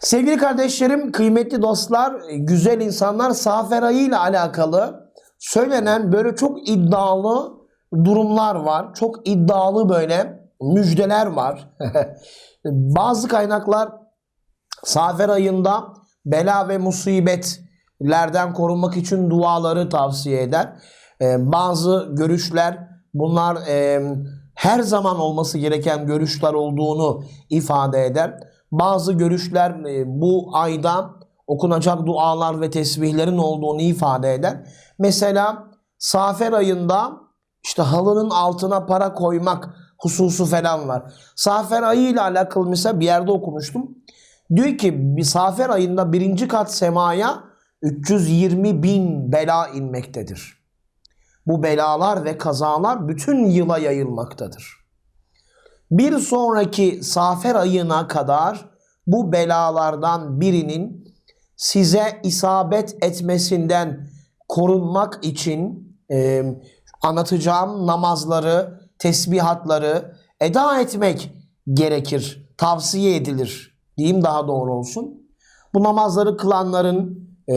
Sevgili kardeşlerim, kıymetli dostlar, güzel insanlar Safer ayı ile alakalı söylenen böyle çok iddialı durumlar var. Çok iddialı böyle müjdeler var. Bazı kaynaklar Safer ayında bela ve musibetlerden korunmak için duaları tavsiye eder. Ee, bazı görüşler bunlar her zaman olması gereken görüşler olduğunu ifade eder. Bazı görüşler e, bu ayda okunacak dualar ve tesbihlerin olduğunu ifade eder. Mesela Safer ayında işte halının altına para koymak hususu falan var. Safer ayı ile alakalı mesela bir yerde okumuştum. Diyor ki Safer ayında birinci kat semaya 320 bin bela inmektedir. Bu belalar ve kazalar bütün yıla yayılmaktadır. Bir sonraki Safer ayına kadar bu belalardan birinin size isabet etmesinden korunmak için e, anlatacağım namazları, tesbihatları eda etmek gerekir, tavsiye edilir diyeyim daha doğru olsun. Bu namazları kılanların e,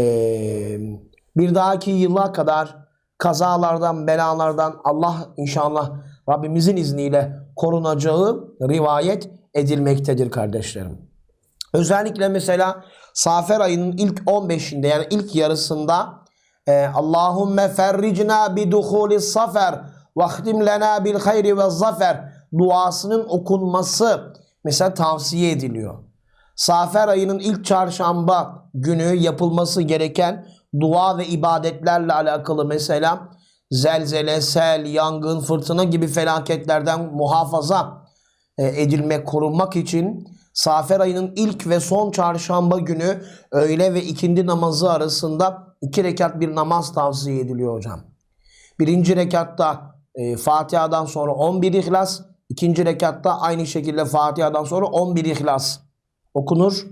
bir dahaki yıla kadar kazalardan, belalardan Allah inşallah Rabbimizin izniyle korunacağı rivayet edilmektedir kardeşlerim. Özellikle mesela Safer ayının ilk 15'inde yani ilk yarısında e, Allahümme ferricna bi duhuli safer ve lena bil hayri ve zafer duasının okunması mesela tavsiye ediliyor. Safer ayının ilk çarşamba günü yapılması gereken dua ve ibadetlerle alakalı mesela zelzele, sel, yangın, fırtına gibi felaketlerden muhafaza e, edilmek, korunmak için Safer ayının ilk ve son çarşamba günü öğle ve ikindi namazı arasında iki rekat bir namaz tavsiye ediliyor hocam. Birinci rekatta e, Fatiha'dan sonra 11 ihlas, ikinci rekatta aynı şekilde Fatiha'dan sonra 11 ihlas okunur.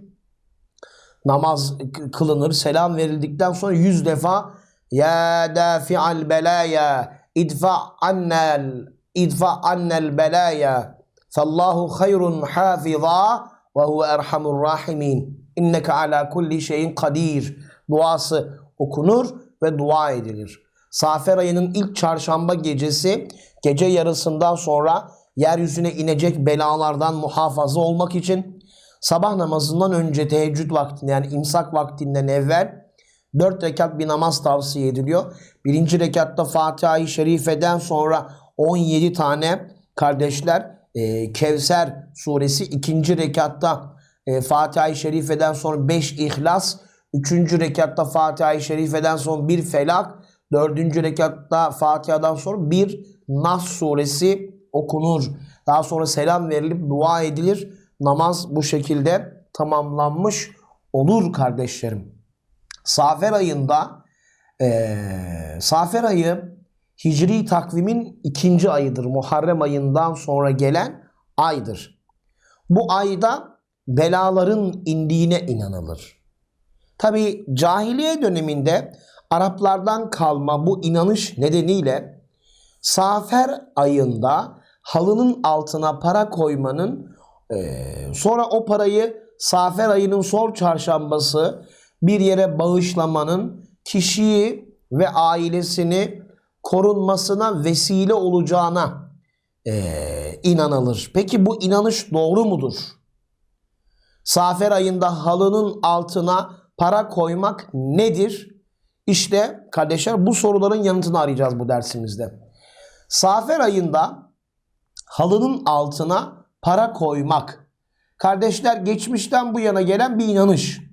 Namaz kılınır. Selam verildikten sonra 100 defa Ya dafi'al belaya idfa annel idfa annel belaya. Fallahu hayrun hafiza ve huve erhamur rahimin. İnneke ala kulli şeyin kadir. Duası okunur ve dua edilir. Safer ayının ilk çarşamba gecesi gece yarısından sonra yeryüzüne inecek belalardan muhafaza olmak için sabah namazından önce teheccüd vaktinde yani imsak vaktinden evvel 4 rekat bir namaz tavsiye ediliyor. Birinci rekatta Fatiha-i Şerife'den sonra 17 tane kardeşler e, Kevser suresi ikinci rekatta e, Fatiha-i Şerife'den sonra 5 İhlas, üçüncü rekatta Fatiha-i Şerife'den sonra bir Felak, dördüncü rekatta Fatiha'dan sonra bir Nas suresi okunur. Daha sonra selam verilip dua edilir. Namaz bu şekilde tamamlanmış olur kardeşlerim. Safer ayında eee Safer ayı Hicri takvimin ikinci ayıdır. Muharrem ayından sonra gelen aydır. Bu ayda belaların indiğine inanılır. Tabi cahiliye döneminde Araplardan kalma bu inanış nedeniyle Safer ayında halının altına para koymanın eee, sonra o parayı Safer ayının sol çarşambası bir yere bağışlamanın kişiyi ve ailesini korunmasına vesile olacağına eee, inanılır. Peki bu inanış doğru mudur? Safer ayında halının altına para koymak nedir? İşte kardeşler bu soruların yanıtını arayacağız bu dersimizde. Safer ayında halının altına para koymak. Kardeşler geçmişten bu yana gelen bir inanış.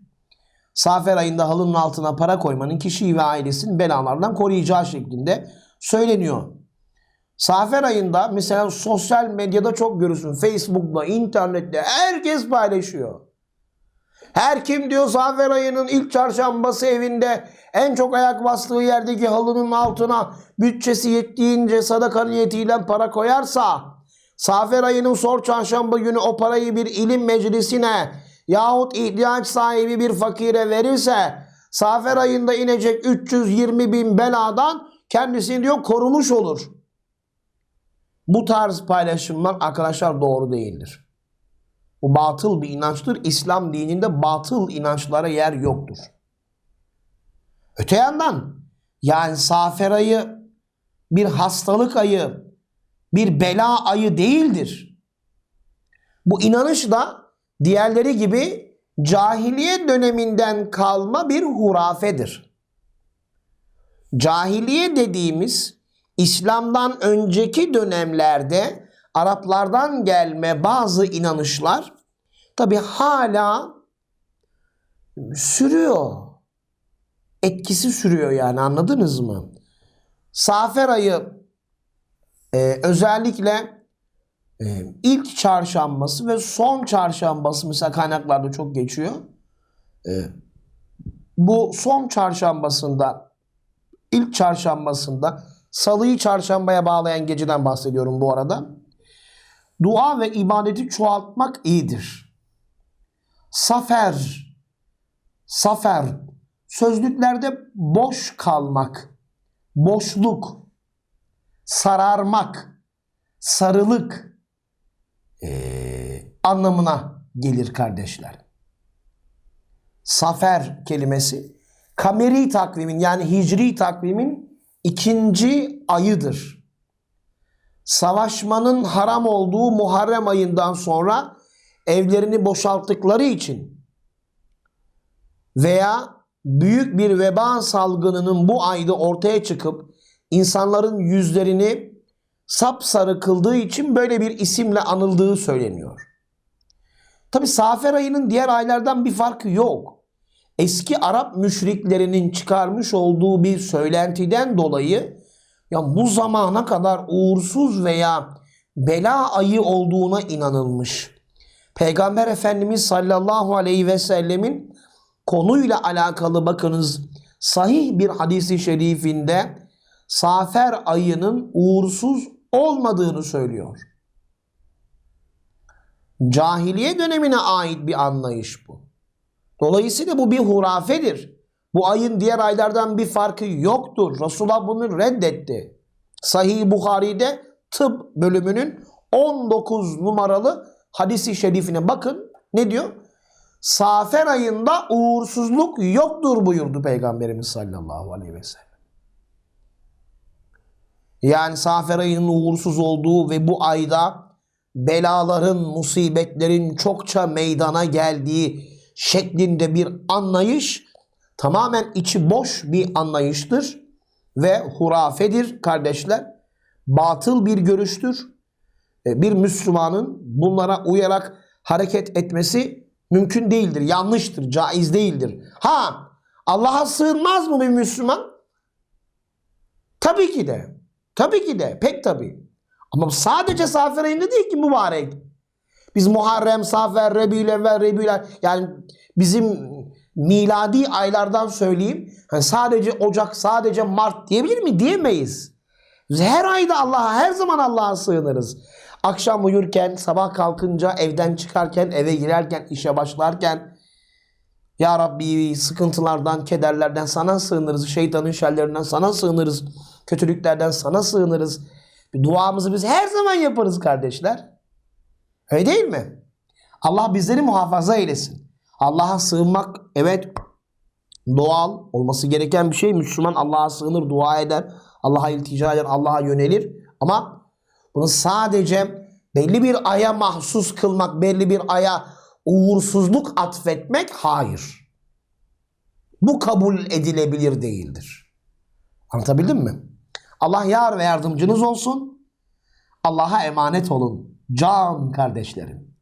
Safer ayında halının altına para koymanın kişiyi ve ailesini belalardan koruyacağı şeklinde söyleniyor. Safer ayında mesela sosyal medyada çok görürsün. Facebook'ta, internette herkes paylaşıyor. Her kim diyor Safer ayının ilk çarşambası evinde en çok ayak bastığı yerdeki halının altına bütçesi yettiğince sadaka niyetiyle para koyarsa Safer ayının son çarşamba günü o parayı bir ilim meclisine yahut ihtiyaç sahibi bir fakire verirse Safer ayında inecek 320 bin beladan kendisini diyor korumuş olur. Bu tarz paylaşımlar arkadaşlar doğru değildir. Bu batıl bir inançtır. İslam dininde batıl inançlara yer yoktur. Öte yandan yani Safer ayı bir hastalık ayı, bir bela ayı değildir. Bu inanış da diğerleri gibi cahiliye döneminden kalma bir hurafedir. Cahiliye dediğimiz İslam'dan önceki dönemlerde Araplardan gelme bazı inanışlar tabi hala sürüyor. Etkisi sürüyor yani anladınız mı? Safer ayı e, özellikle ilk çarşambası ve son çarşambası mesela kaynaklarda çok geçiyor. E, bu son çarşambasında ilk çarşambasında salıyı çarşambaya bağlayan geceden bahsediyorum bu arada. Dua ve ibadeti çoğaltmak iyidir. Safer safer sözlüklerde boş kalmak, boşluk, sararmak, sarılık eee, anlamına gelir kardeşler. Safer kelimesi kameri takvimin yani hicri takvimin ikinci ayıdır. Savaşmanın haram olduğu Muharrem ayından sonra evlerini boşalttıkları için veya büyük bir veba salgınının bu ayda ortaya çıkıp insanların yüzlerini sapsarı kıldığı için böyle bir isimle anıldığı söyleniyor. Tabi Safer ayının diğer aylardan bir farkı yok. Eski Arap müşriklerinin çıkarmış olduğu bir söylentiden dolayı ya bu zamana kadar uğursuz veya bela ayı olduğuna inanılmış. Peygamber Efendimiz sallallahu aleyhi ve sellemin konuyla alakalı bakınız sahih bir hadisi şerifinde Safer ayının uğursuz olmadığını söylüyor. Cahiliye dönemine ait bir anlayış bu. Dolayısıyla bu bir hurafedir. Bu ayın diğer aylardan bir farkı yoktur. Resulullah bunu reddetti. Sahih Bukhari'de tıp bölümünün 19 numaralı hadisi şerifine bakın. Ne diyor? Safer ayında uğursuzluk yoktur buyurdu Peygamberimiz sallallahu aleyhi ve sellem. Yani Safer ayının uğursuz olduğu ve bu ayda belaların, musibetlerin çokça meydana geldiği şeklinde bir anlayış tamamen içi boş bir anlayıştır ve hurafedir kardeşler. Batıl bir görüştür. E, Bir Müslümanın bunlara uyarak hareket etmesi mümkün değildir, yanlıştır, caiz değildir. Ha, Allah'a sığınmaz mı bir Müslüman? Tabii ki de. Tabii ki de. Pek tabii. Ama sadece Safer ayında değil ki mübarek. Biz Muharrem, Safer, Rebiülevvel, Rebiülel yani bizim miladi aylardan söyleyeyim. Hani sadece Ocak, sadece Mart diyebilir mi? Diyemeyiz. Biz her ayda Allah'a, her zaman Allah'a sığınırız. Akşam uyurken, sabah kalkınca, evden çıkarken, eve girerken, işe başlarken Ya Rabbi sıkıntılardan, kederlerden sana sığınırız. Şeytanın şerlerinden sana sığınırız. Kötülüklerden sana sığınırız. Duamızı biz her zaman yaparız kardeşler. Öyle değil mi? Allah bizleri muhafaza eylesin. Allah'a sığınmak evet doğal olması gereken bir şey. Müslüman Allah'a sığınır, dua eder, Allah'a iltica eder, Allah'a yönelir. Ama bunu sadece belli bir aya mahsus kılmak, belli bir aya uğursuzluk atfetmek hayır. Bu kabul edilebilir değildir. Anlatabildim mi? Allah yar ve yardımcınız olsun. Allah'a emanet olun. Can kardeşlerim.